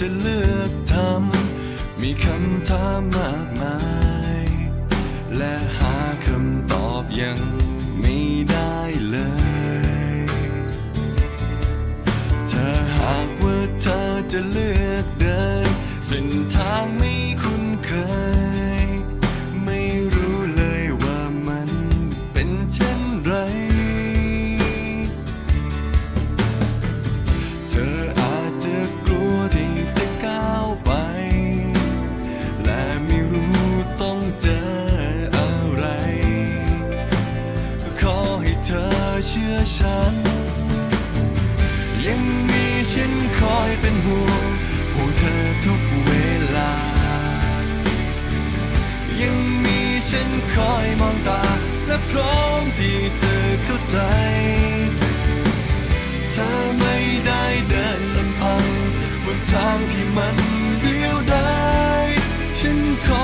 จะเลือกทำ มีคำถามมากมาย และหาคำตอบยังไม่ได้เลยถ้าหากว่าเธอจะเลือกเดินเส้นทางไม่ ฉัน ยังมีฉันคอยเป็นห่วงห่วงเธอทุกเวลา ยังมีฉันคอยมองตา และพร้อมที่เธอเข้าใจ เธอไม่ได้เดินลำพังบนทางที่มันเดียวดายฉันขอแ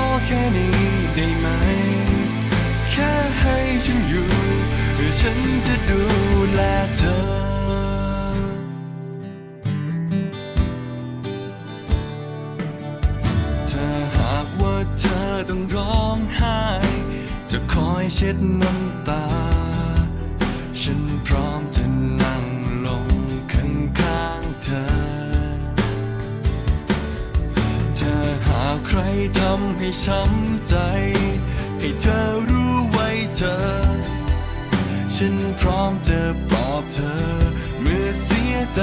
พื่อฉันจะดูแลเธอ ถ้าหากว่าเธอต้องร้องไห้ จะคอยเช็ดน้ำตา ฉันพร้อมจะนั่งลงข้างๆเธอ ถ้าหากใครทำให้ช้ำใจ ให้เธอ ฉันพร้อมจะปลอบเธอ เมื่อเสียใจ